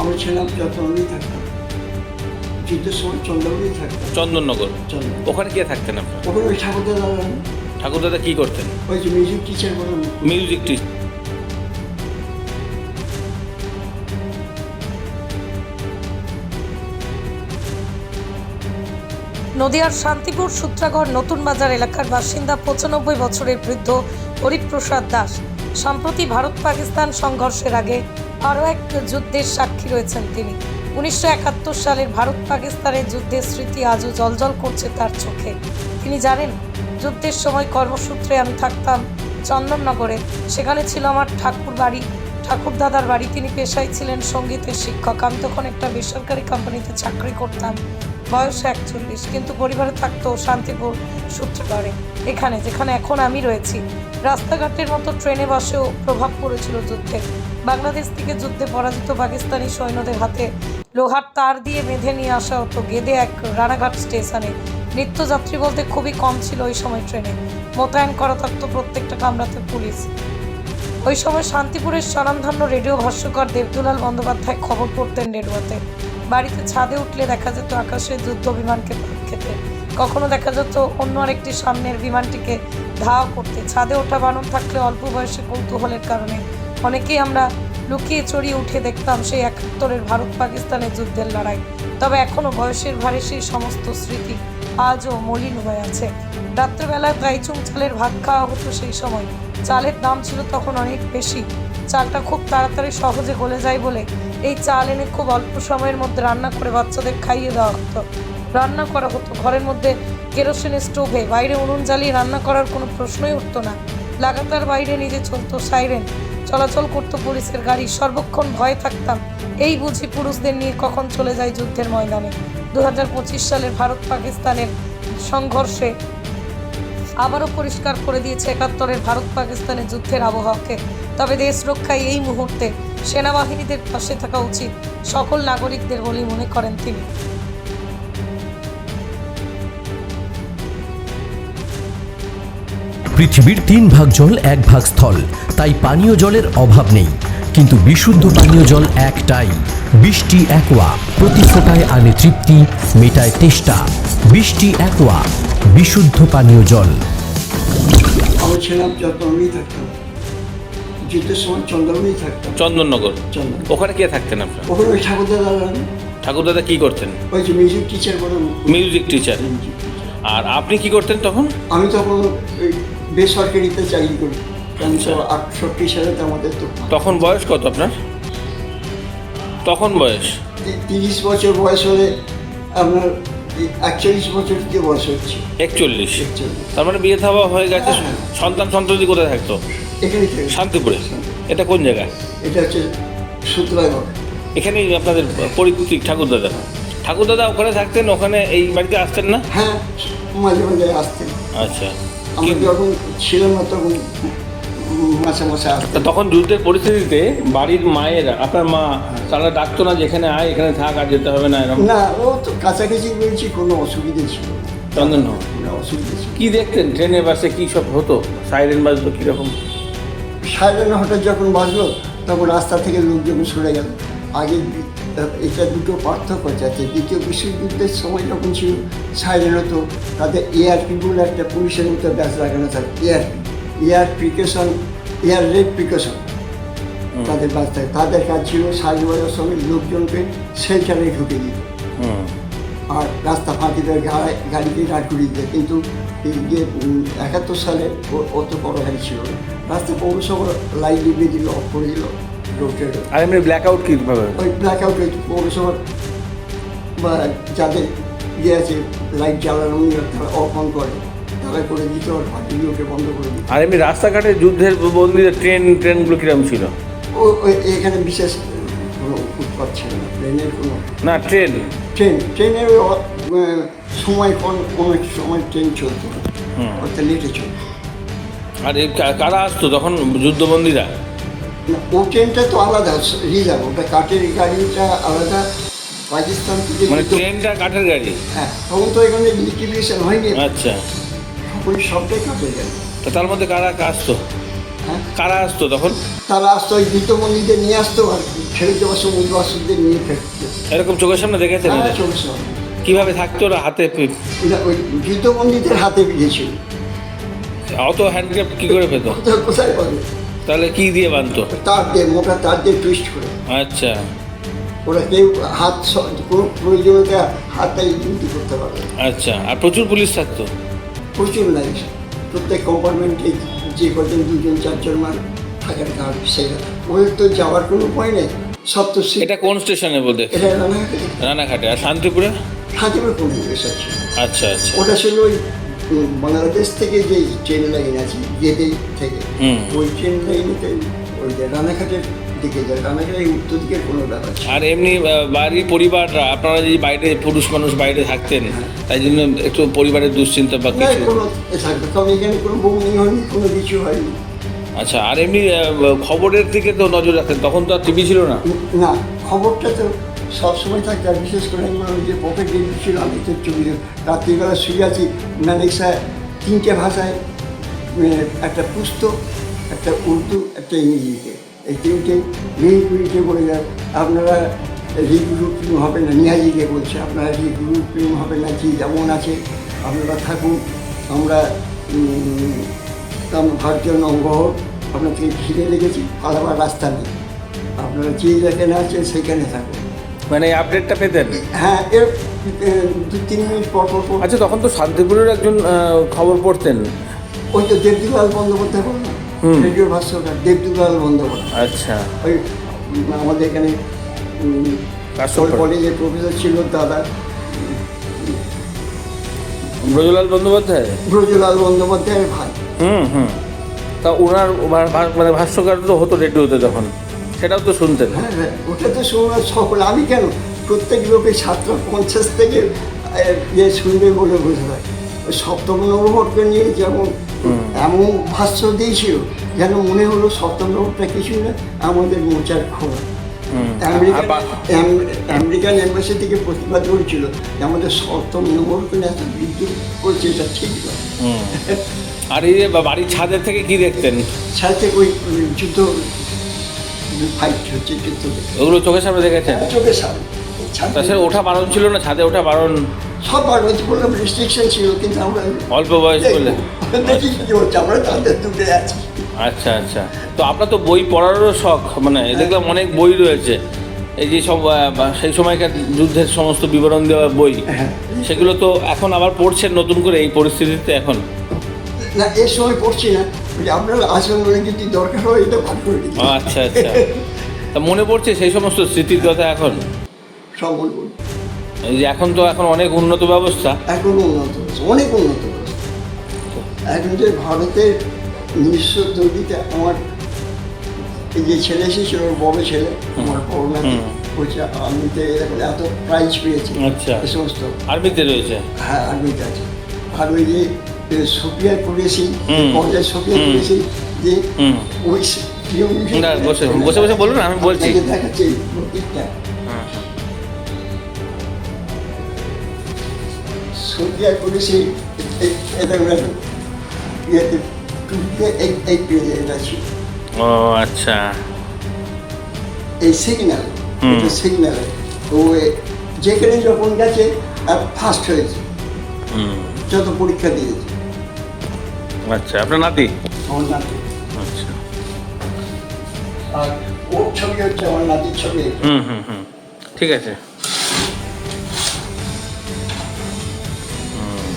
আমরা ছিলাম থাকতাম। যুদ্ধের সময় চন্দ্রবাড়ি থাকতাম। চন্দননগর? চন্দ্র ওখানে কে থাকতেন আপনার ওখানে ওই ঠাকুরদাদা কি করতেন? ওই যে মিউজিক টিচার বলুন মিউজিক টিচার নদিয়ার শান্তিপুর সূত্রাগড় নতুন বাজার এলাকার বাসিন্দা পঁচানব্বই বছরের বৃদ্ধ হরিপ্রসাদ দাস। সম্প্রতি ভারত পাকিস্তান সংঘর্ষের আগে আরও এক যুদ্ধের সাক্ষী রয়েছেন তিনি। উনিশশো একাত্তর সালের ভারত পাকিস্তানের যুদ্ধের স্মৃতি আজও জলজল করছে তার চোখে। তিনি জানেন, যুদ্ধের সময় কর্মসূত্রে আমি থাকতাম চন্দননগরে। সেখানে ছিল আমার ঠাকুর বাড়ি। ঠাকুর দাদার বাড়ি তিনি পেশায় ছিলেন সঙ্গীতের শিক্ষক। আমি তখন একটা বেসরকারি কোম্পানিতে চাকরি করতাম। বয়স একচল্লিশ, কিন্তু পরিবারে থাকতো শান্তিপুর সূত্রগড়ে এখানে, যেখানে এখন আমি রয়েছি। রাস্তাঘাটের মতো ট্রেনে বাসেও প্রভাব পড়েছিল যুদ্ধের বাংলাদেশ থেকে যুদ্ধে পরাজিত পাকিস্তানি সৈন্যদের হাতে লোহার তার দিয়ে বেঁধে নিয়ে আসা হতো গেদে এক রানাঘাট স্টেশনে। নিত্যযাত্রী বলতে খুবই কম ছিল ওই সময় ট্রেনে। মোতায়েন করা থাকতো প্রত্যেকটা কামরাতে পুলিশ। ওই সময় শান্তিপুরের স্বনামধন্য রেডিও ভাষ্যকর দেবদুলাল বন্দ্যোপাধ্যায় খবর পড়তেন রেডিওতে বাড়িতে ছাদে উঠলে দেখা যেত আকাশে যুদ্ধ বিমানকে খেতে। কখনো দেখা যেত অন্য আরেকটি সামনের বিমানটিকে ধাওয়া করতে। ছাদে ওঠা বানর থাকলে অল্প বয়সে কৌতূহলের কারণে অনেকেই আমরা লুকিয়ে চড়িয়ে উঠে দেখতাম সেই একাত্তরের ভারত পাকিস্তানের যুদ্ধের লড়াই। তবে এখনও বয়সের ভারে সেই সমস্ত স্মৃতি আজও মলিন হয়ে আছে। রাত্রেবেলায় গাইচুং চালের ভাত খাওয়া হতো সেই সময়। চালের দাম ছিল তখন অনেক বেশি। চালটা খুব তাড়াতাড়ি সহজে গলে যায় বলে এই চাল এনে খুব অল্প সময়ের মধ্যে রান্না করে বাচ্চাদের খাইয়ে দেওয়া হতো। রান্না করা হতো। ঘরের মধ্যে কেরোসিনের স্টোভে। বাইরে উনুন জ্বালিয়ে রান্না করার কোনো প্রশ্নই উঠতো না। লাগাতার বাইরে নিজে চলতো সাইরেন। চলাচল করতো পুলিশের গাড়ি। সর্বক্ষণ ভয়ে থাকতাম। এই বুঝি পুরুষদের নিয়ে কখন চলে যায় যুদ্ধের ময়দানে। দু সালের ভারত পাকিস্তানের সংঘর্ষে আবারও পরিষ্কার করে দিয়েছে একাত্তরের ভারত পাকিস্তানের যুদ্ধের আবহাওয়াকে। তবে দেশ রক্ষায় এই মুহূর্তে সেনাবাহিনীদের পাশে থাকা উচিত। সকল নাগরিকদের বলেই মনে করেন তিনি। পৃথিবীর তিন ভাগ জল এক ভাগ স্থল। তাই পানীয় জলের অভাব নেই। কিন্তু বিশুদ্ধ পানীয় জল একটাই। বৃষ্টি একোয়া প্রতি ফোটায় আনে তৃপ্তি মেটায় তেষ্টা। বৃষ্টি একোয়া বিশুদ্ধ পানীয় জল। আমরা ছিলাম যত্নবাড়ি থাকতাম যুদ্ধের সময় চন্দ্রবাড়ি থাকতাম চন্দননগর? ওখানে কে থাকতেন আপনার? ওখানে ওই ঠাকুরদা দাদা। ঠাকুরদাদা কি করতেন? ওই যে মিউজিক টিচার বলুন মিউজিক টিচার আর আপনি কি করতেন তখন? আমি তখন বেসরকারিতে চাকরি করি। উনিশশো আটষট্টি সালে তো আমাদের তো তখন বয়স কত আপনার? তখন বয়স? তিরিশ বছর বয়স হলে আপনার একচল্লিশ বছর দিয়ে বয়স হচ্ছে। একচল্লিশ। তার মানে বিয়ে থাওয়া হয়ে গেছে হ্যাঁ। সন্তান সন্ততি কোথায় থাকতো? এখানে শান্তিপুরে। এটা কোন জায়গায় এটা হচ্ছে সুতরাগড়। এখানেই আপনাদের পরিচিত ঠাকুরদাদা। ঠাকুরদাদা ওখানে থাকতেন ওখানে এই বাড়িতে আসতেন না? হ্যাঁ মাঝে মাঝে আসতেন। আচ্ছা। আমরা যখন ছিলাম না তখন মাসে তা তখন যুদ্ধের পরিস্থিতিতে বাড়ির মায়ের আপনার মা তারা ডাকতো না যেখানে আয় এখানে থাক আর যেতে হবে না এরকম? না ও তো কাছাকাছি বলছি কোনো অসুবিধে ছিল না। চন্দননগর অসুবিধে ছিল। কি দেখতেন? ট্রেনে বাসে কি সব হতো? সাইরেন বাজতো কীরকম? সাইলেন হঠাৎ যখন বাজলো তখন রাস্তা থেকে লোক যখন সরে গেল। আগে এটা দুটো পার্থক্য আছে। দ্বিতীয় বিশ্বযুদ্ধের সময় যখন ছিল সাইলেন হতো তাদের এআরপি বলে একটা পুলিশের মতো ব্যাস লাগানো থাকে ARP. Air precaution air raid precaution তাদের ব্যাস থাকে। তাদের কাজ ছিল সাইলেন বাজার সময় লোকজনকে সেলচারে ঢুকে দিত। আর রাস্তা ফাঁকি দেয় গাড়ি গাড়িকে দাঁড় করিয়ে দিত। কিন্তু এই যে একাত্তর সালে অত বড় গাড়ি ছিল না। রাস্তা পৌরসভা লাইট নিভিয়ে দিল অফ করে দিল। আর এমনি ব্ল্যাক আউট কীভাবে ওই ব্ল্যাক আউট পৌরসভার বা যাদের ইয়ে আছে লাইট জ্বালানো তারা অফ অন করে। তারা করে দিত আর বাকিগুলোকে বন্ধ করে দিত আর এমনি রাস্তাঘাটে যুদ্ধের বন্দিদের ট্রেন ট্রেনগুলো কীরকম ছিল? ও ওই এখানে বিশেষ কোনো উৎপাদ ছিল না ট্রেনের কোনো। না ট্রেন ট্রেন ট্রেনের ওই সময় কোন অনেক সময় ট্রেন চলতো। অর্থাৎ লেটে চলতো। আর কারা আসতো তখন যুদ্ধবন্দীরা? ট্রেনটা তো আলাদা রিজার্ভ ওটা কাঠের গাড়িটা আলাদা পাকিস্তান থেকে মানে ট্রেনটা কাঠের গাড়ি? হ্যাঁ তখন তো এখানে ইলেকট্রিফিকেশন হয়নি। আচ্ছা। সকল সবটাই কাঠের গাড়ি। তা তার মধ্যে কারা আসতো? হ্যাঁ। কারা আসতো তখন? তারা আসতো ওই বৃদ্ধ মন্দিরে নিয়ে আসতো আর ফেরত যাওয়ার সময় বাসুদের নিয়ে ফেরত। এরকম চোখের সামনে দেখেছেন হ্যাঁ এদের? চলছে কীভাবে থাকতো ওরা হাতে ওই বৃদ্ধ মন্দিরের হাতে বিয়েছিল অত হ্যান্ডক্যাপ কি করে পেত? কোথায় পাবে? তাহলে কি দিয়ে বানতো তার দিয়ে মোটা তার দিয়ে টুইস্ট করে। আচ্ছা। ওরা কেউ হাত কোনো প্রয়োজনীয়তা হাতটাই ডিউটি করতে পারবে আচ্ছা আর প্রচুর পুলিশ থাকতো? প্রচুর নাই। প্রত্যেক কম্পার্টমেন্টে যে কজন দুজন চারজন মান থাকার কারণ সেটা ওদের তো যাওয়ার কোনো উপায় নেই। সব তো এটা কোন স্টেশনে বলতে? এটা রানাঘাটে। রানাঘাটে। আর শান্তিপুরে? হাতিপুর কোন এসেছে। আচ্ছা আচ্ছা। ওটা ছিল ওই বাংলাদেশ থেকে যে ট্রেন লাইন আছে গেদে থেকে। ওই ট্রেন লাইনেতে ওই যে রানাঘাটের দিকে যায়। রানাঘাটের উত্তর দিকের কোনো ব্যাপার আর এমনি বাড়ির পরিবাররা আপনারা যদি বাইরে পুরুষ মানুষ বাইরে থাকতেন তাই জন্য একটু পরিবারের দুশ্চিন্তা বা কিছু। থাকবে কারণ এখানে কোনো বমি হয়নি কোনো কিছু হয়নি। আচ্ছা আর এমনি খবরের দিকে তো নজর রাখতেন তখন তো আর টিভি ছিল না। না খবরটা তো সবসময় থাকে আর বিশেষ করে আমার যে পকেট ডিউটি ছিল আমি তো চুরি রাত্রিবেলা শুয়ে আছি নানেক্সা তিনটে ভাষায় একটা পুস্তক একটা উর্দু, একটা ইংরেজিতে। এই তিনটে মিনিটে বলে যায়, আপনারা রিগ্রুপিং হবে না, নিহাজিকে বলছে, আপনারা রিগ্রুপিং হবে না কি যেমন আছে, আপনারা থাকুন, আমরা ভারতীয় নঙ্গহ আপনার থেকে ঘিরে লেগেছি আলাদা রাস্তা নেই আপনারা যে যেখানে আছেন সেখানে থাকুন। মানে আপডেটটা পেতেন? হ্যাঁ এর দু তিন মিনিট পর পর পর। আচ্ছা তখন তো শান্তিপুরের একজন খবর পড়তেন। ওই তো দেবদুলাল বন্দ্যোপাধ্যায় হুম। রেডিও ভাস্কর দেবদুলাল বন্দ্যোপাধ্যায়। আচ্ছা। ওই আমাদের এখানে কলেজের প্রফেসর ছিল দাদা। ব্রজলাল বন্দ্যোপাধ্যায়? ব্রজলাল বন্দ্যোপাধ্যায়ের ভাই। হুম হুম। তা ওনার মানে ভাষ্যকার তো হতো রেডিওতে তখন। সেটাও তো শুনতেন হ্যাঁ হ্যাঁ ওটা তো শোনা সকল। আমি কেন? প্রত্যেক লোকে সাতটা পঞ্চাশ থেকে ইয়ে শুনবে বলে বোঝা যায়। সপ্তম নবভরকে নিয়ে যেমন এমন ভাষ্য দিয়েছিল যেন মনে হলো সপ্তম নবরটা কিছু না আমাদের মোচার খোলা। আমেরিকান এম্বাসি থেকে প্রতিবাদ করেছিল যে আমাদের সপ্তম নবরকে এত বিদ্যুৎ করছে এটা ঠিক নয় আর এই বাড়ির ছাদের থেকে কি দেখতেন? সাথে থেকে ওই যুদ্ধ ফাইট হচ্ছে যুদ্ধ ওগুলো চোখের সামনে দেখেছেন? চোখের সামনে। ছাদে- তা সে ওঠা বারণ ছিল না? ছাদে ওঠা বারণ? সব বাড়িতে বললাম রেস্ট্রিকশন ছিল কিন্তু আমরা অল্প বয়স বলে দেখি কি হচ্ছে আমরা তাদের দুটো আছি। আচ্ছা আচ্ছা। তো আপনার তো বই পড়ারও শখ মানে দেখলাম অনেক বই রয়েছে। এই যে সব সেই সময়কার যুদ্ধের সমস্ত বিবরণ দেওয়া বই হ্যাঁ। সেগুলো তো এখন আবার পড়ছেন নতুন করে এই পরিস্থিতিতে এখন? না এর সময় পড়ছি না। আসন মনে যদি দরকার হয় এটা ভাগ করে দিই আচ্ছা আচ্ছা। তা মনে পড়ছে সেই সমস্ত স্মৃতির কথা এখন? সব মনে যে এখন তো এখন অনেক উন্নত ব্যবস্থা। এখন উন্নত অনেক উন্নত এখন যে ভারতের উনিশশো তৈরিতে আমার এই যে ছেলে এসেছিল ওর বড় ছেলে আমার করোনা হুম। বলছে আমি তো এরকম এত প্রাইজ পেয়েছি। আচ্ছা। এই সমস্ত। আর্মিতে রয়েছে? হ্যাঁ আর্মিতে আছে। আর ওই যে এ, সোফিয়া করেছি হুম। কলেজে সোফিয়া হুম। করেছি যে ওই বসে বসে বলুন আমি বলছি। দেখাচ্ছি এটা ছিল ও আচ্ছা। এই সিগন্যাল সিগন্যাল ও যেখানে যখন গেছে ফার্স্ট হয়েছে। হুম। যত পরীক্ষা দিয়েছে। আচ্ছা আপনার নাতি? আমার নাতি। আচ্ছা। আর ওর ছবি হচ্ছে আমার নাতির ছবি। হুম হুম হুম। ঠিক আছে।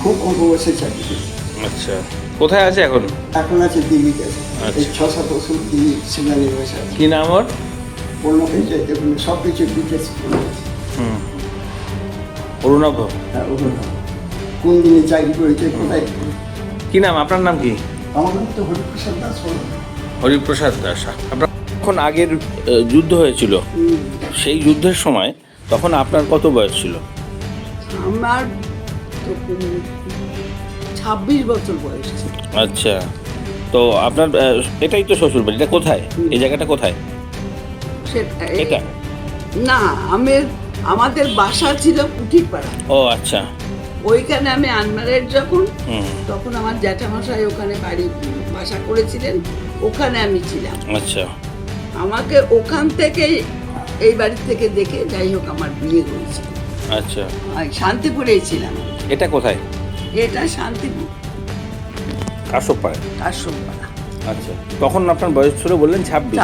খুব অল্প বয়সে চাকরি আচ্ছা। কোথায় আছে এখন? এখন আছে দিল্লিতে। আচ্ছা। এই ছ সাত বছর দিল্লি সেনানি বসে আছে। কি নাম ওর? দেখুন সব কিছু ডিটেলস হুম অরুণাভ? হ্যাঁ না। কোন দিনে চাকরি করেছে কোথায়? কি নাম? আপনার নাম কি? আমার নাম তো হরিপ্রসাদ দাস হরিপ্রসাদ দাস। আপনার যখন আগের যুদ্ধ হয়েছিল? সেই যুদ্ধের সময় তখন আপনার কত বয়স ছিল? আমার ছাব্বিশ বছর বয়স আচ্ছা। তো আপনার এটাই তো শ্বশুর বাড়ি এটা কোথায়? এই জায়গাটা কোথায়? এটা? না আমের আমাদের বাসা ছিল পুঠিপাড়া। ও আচ্ছা। ওইখানে আমি আনমারের যখন তখন আমার জ্যাঠামশাই ওখানে বাড়ি বাসা করেছিলেন ওখানে আমি ছিলাম। আচ্ছা। আমাকে ওখান থেকেই এই বাড়ি থেকে দেখে যাই হোক আমার বিয়ে হয়েছিল আচ্ছা। শান্তিপুরেই ছিলাম। এটা কোথায়? এটা শান্তিপুর। কাশ্যপাড়ায় কাশ্যপাড়া আচ্ছা। তখন আপনার বয়স ছিল বললেন ছাব্বিশ।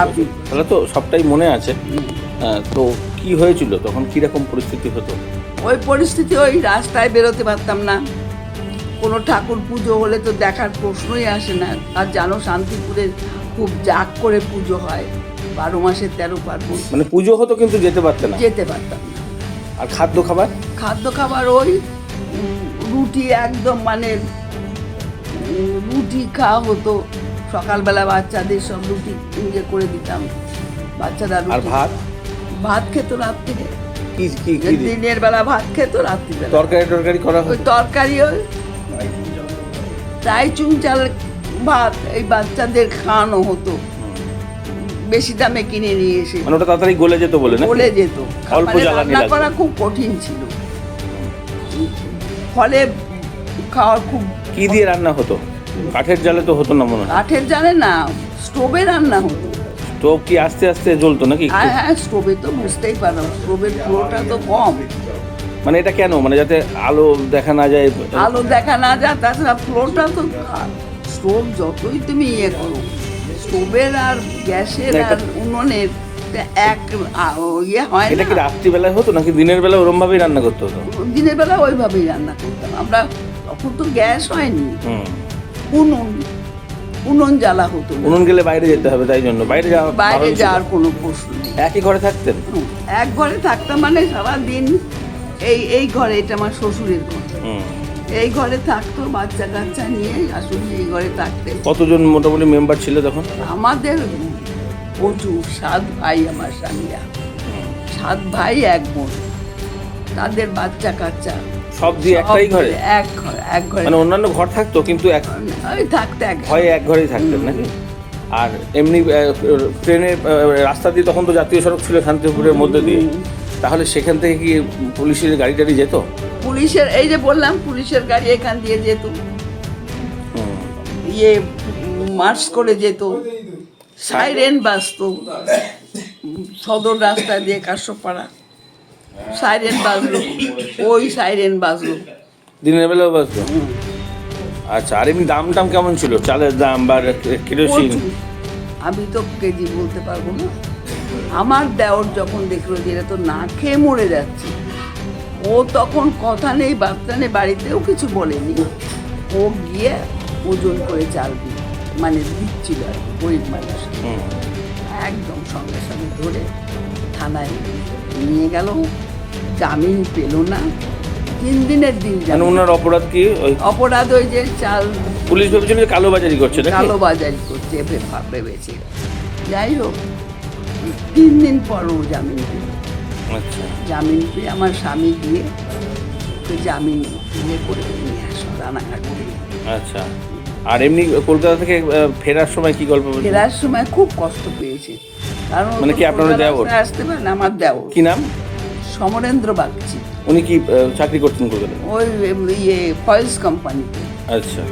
তাহলে তো সবটাই মনে আছে। তো কি হয়েছিল? তখন কীরকম পরিস্থিতি হতো? ওই পরিস্থিতি ওই রাস্তায় বেরোতে পারতাম না। কোনো ঠাকুর পুজো হলে তো দেখার প্রশ্নই আসে না। আর জানো শান্তিপুরে খুব জাগ করে পুজো হয়। বারো মাসে তেরো পার্বণ। মানে পুজো হতো কিন্তু যেতে পারতে না? যেতে পারতাম না। আর খাদ্য খাবার? খাদ্য খাবার ওই রুটি একদম মানে রুটি খাওয়া হতো। সকালবেলা বাচ্চাদের সব রুটি ইয়ে করে দিতাম। বাচ্চারা আর ভাত? ভাত খেত রাত্রিরে কি কি কি দিয়ে? দিনের বেলা ভাত খেত রাত্রিবেলা। তরকারি টরকারি করা ওই হতো তরকারি ওই তাই চুন চাল ভাত এই বাচ্চাদের খাওয়ানো হতো। বেশি দামে কিনে নিয়ে এসে। মানে ওটা তাড়াতাড়ি গলে যেত বলে না বলে যেত। অল্প খাবারে জ্বালানি রান্না লাগতো। করা খুব কঠিন ছিল। ফলে খাওয়ার খুব কি দিয়ে রান্না হতো? কাঠের জালে তো হতো না মনে হয়। কাঠের জানে না স্টোভে রান্না হতো। স্টোভ কি আস্তে আস্তে জ্বলতো নাকি হ্যাঁ হ্যাঁ স্টোভে তো বুঝতেই পারো স্টোভের ফ্লোটা তো কম। মানে এটা কেন? মানে যাতে আলো দেখা না যায়? আলো দেখা না যায় তাছাড়া ফ্লোরটা তো স্টোভ যতই তুমি ইয়ে করো স্টোভের আর গ্যাসের আর উনুনের এক ইয়ে হয় এটা কি রাত্রিবেলায় হতো নাকি দিনের বেলা ওরম ভাবেই রান্না করতে হতো? দিনের বেলা ওইভাবেই রান্না করতাম। আমরা তখন তো গ্যাস হয়নি। উনুন উনুন জ্বালা হতো না। উনুন গেলে বাইরে যেতে হবে তাই জন্য। বাইরে যাওয়া বাইরে ছিল। যাওয়ার কোনো প্রশ্ন নেই। একই ঘরে থাকতেন? এক ঘরে থাকতাম মানে সারাদিন এই এই ঘরে এটা আমার শ্বশুরের ঘর। হুম। এই ঘরে থাকতো বাচ্চা কাচ্চা নিয়ে শাশুড়ি এই ঘরে থাকতেন। কতজন মোটামুটি মেম্বার ছিল তখন? আমাদের প্রচুর সাত ভাই আমার স্বামীরা। সাত ভাই এক বোন। তাদের বাচ্চা কাচ্চা সব দিয়ে একটাই ঘরে? এক ঘর এক ঘরে। মানে অন্যান্য ঘর থাকতো কিন্তু এক ওই থাকতে এক ভয়ে এক ঘরেই থাকতেন নাকি? আর এমনি আহ, রাস্তা দিয়ে তখন তো জাতীয় সড়ক ছিল শান্তিপুরের মধ্যে দিয়ে। তাহলে সেখান থেকে কি পুলিশের গাড়ি টাড়ি যেত? পুলিশের এই যে বললাম পুলিশের গাড়ি এখান দিয়ে যেত। ইয়ে মার্চ করে যেত। সাইরেন বাজতো। সদর রাস্তা দিয়ে কাশ্যপাড়া সাইরেন বাজলো। ওই সাইরেন বাজলো। দিনের বেলাও বাসতো আচ্ছা আর এমনি দাম টাম কেমন ছিল? চালের দাম বা কেরোসিন। আমি তো কেজি বলতে পারব না। আমার দেওর যখন দেখল যে এরা তো না খেয়ে মরে যাচ্ছে ও তখন কথা নেই বার্তা নেই বাড়িতেও কিছু বলেনি। ও গিয়ে ওজন করে চাল দিল মানে দিচ্ছিল আর কি, গরিব মানুষকে হুম। একদম সঙ্গে সঙ্গে ধরে থানায় নিয়ে গেল। জামিন পেল না। তিন দিনের দিন মানে জামিন ওনার অপরাধ কি ওই অপরাধ ওই যে চাল পুলিশ ভেবেছিল যে কালোবাজারি করছে নাকি? কালো বাজারি করছে ভে- ভেবেছে। যাই হোক তিন দিন পর ও জামিন পেল। আচ্ছা। জামিন পেয়ে আমার স্বামী গিয়ে ওকে জামিন ইয়ে করে নিয়ে আসো রানাঘাট থেকে। আচ্ছা। আর এমনি কলকাতা থেকে আহ, ফেরার সময় কি গল্প বলছেন? ফেরার সময় খুব কষ্ট পেয়েছে। কারণ ও মানে তো কি আপনার কলকাতা দেওর? আসতে পারে না আমার দেওর। কি নাম? সমরেন্দ্র বাগচি। উনি কি চাকরি করতেন কলকাতায়? ওই ইয়ে ফয়েলস কোম্পানিতে। আচ্ছা।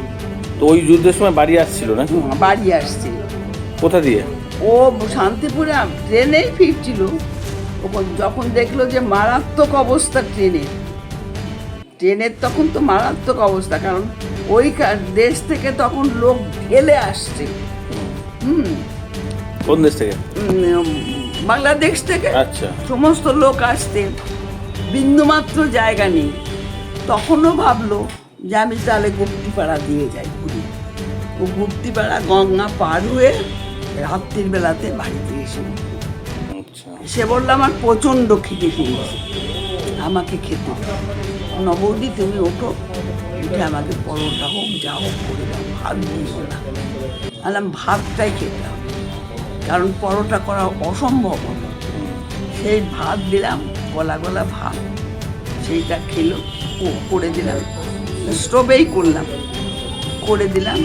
তো ওই যুদ্ধের সময় বাড়ি আসছিল না? বাড়ি আসছিল। কোথা দিয়ে? ও শান্তিপুরে ট্রেনেই ফিরছিল। যখন দেখল যে মারাত্মক অবস্থা ট্রেনের ট্রেনের তখন তো মারাত্মক অবস্থা কারণ ওই দেশ থেকে তখন লোক ঢেলে আসছে। হুম। কোন দেশ থেকে? বাংলাদেশ থেকে আচ্ছা। সমস্ত লোক আসতে বিন্দুমাত্র জায়গা নেই। তখনও ভাবলো যে আমি তাহলে গুপ্তিপাড়া দিয়ে যাই ঘুরি। ও গুপ্তিপাড়া গঙ্গা পার হয়ে রাত্রির বেলাতে বাড়িতে এসে আচ্ছা। সে বলল আমার প্রচণ্ড খিদে পেয়েছে। আমাকে খেতে। নবৌদি তুমি ওঠো। উঠে আমাকে পরোটা হোক যা হোক করে দাও। ভাত দিও না ভাতটাই খেতে হবে কারণ পরোটা করা অসম্ভব হতো সেই ভাত দিলাম গলা গলা ভাত সেইটা খেলো ও করে দিলাম। স্টোভেই করলাম। করে দিলাম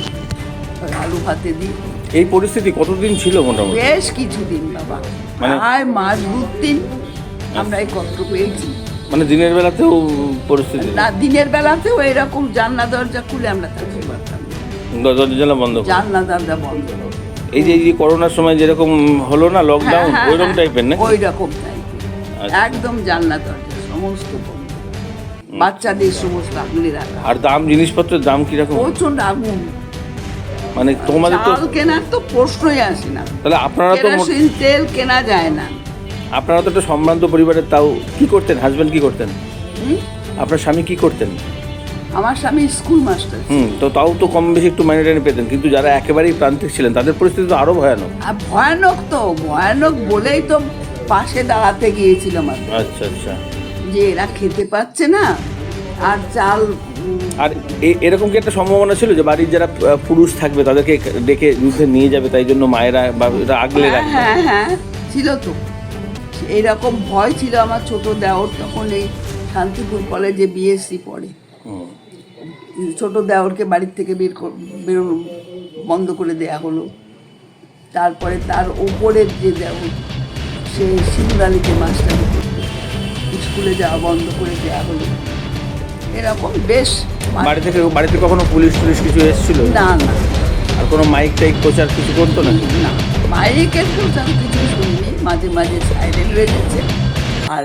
আলু ভাতে দিই এই পরিস্থিতি কতদিন ছিল মোটামুটি? বেশ কিছুদিন বাবা। মানে- প্রায় মাস দিন আমরা এই কষ্ট পেয়েছি। মানে দিনের বেলাতেও পরিস্থিতি? না দিনের বেলাতেও এরকম জানলা দরজা খুলে আমরা থাকতে পারতাম। দরজা বন্ধ। জানলা দরজা বন্ধ এই যে এই যে করোনার সময় যেরকম হলো না লকডাউন ওইরকম টাইপের না ওইরকম টাইপের। একদম জানলা দরজা সমস্ত বাচ্চাদের সমস্ত আগুনে রাখা। আর দাম জিনিসপত্রের দাম কীরকম? প্রচণ্ড আগুন। মানে তোমাদের তো কেনার তো প্রশ্নই আসে না। তাহলে আপনারা তো তেল কেনা যায় না। আপনারা তো একটা সম্ভ্রান্ত পরিবারের তাও কি করতেন? হাজবেন্ড কি করতেন? আপনার স্বামী কি করতেন? আমার স্বামী স্কুল মাস্টার হুম তো তাও তো কম বেশি একটু মাইনে পেতেন কিন্তু যারা একেবারেই প্রান্তিক ছিলেন তাদের পরিস্থিতি তো আরও ভয়ানক। আর ভয়ানক তো ভয়ানক বলেই তো পাশে দাঁড়াতে গিয়েছিল আমার। আচ্ছা আচ্ছা। যে এরা খেতে পাচ্ছে না আর চাল আর এরকম কি একটা সম্ভাবনা ছিল যে বাড়ির যারা পুরুষ থাকবে তাদেরকে ডেকে যুদ্ধে নিয়ে যাবে তাই জন্য মায়েরা বা এটা আগলে হ্যাঁ রাখবে হ্যাঁ হ্যাঁ ছিল তো। এইরকম ভয় ছিল আমার ছোট দেওর তখন এই শান্তিপুর কলেজে বিএসসি পড়ে। ছোট দেওরকে বাড়ির থেকে বের বেরোনো বন্ধ করে দেয়া হলো। তারপরে তার ওপরের যে দেওর সে শিবরালিকে মাস্টারি করতো স্কুলে যাওয়া বন্ধ করে দেয়া হলো। এরকম বেশ বাড়ি থেকে বাড়িতে কখনো পুলিশ টুলিশ কিছু এসেছিল? না না। আর কোনো মাইক টাইক প্রচার কিছু করতো না? না মাইকের প্রচার কিছু শুনিনি। মাঝে মাঝে সাইলেন্ট হয়ে গেছে আর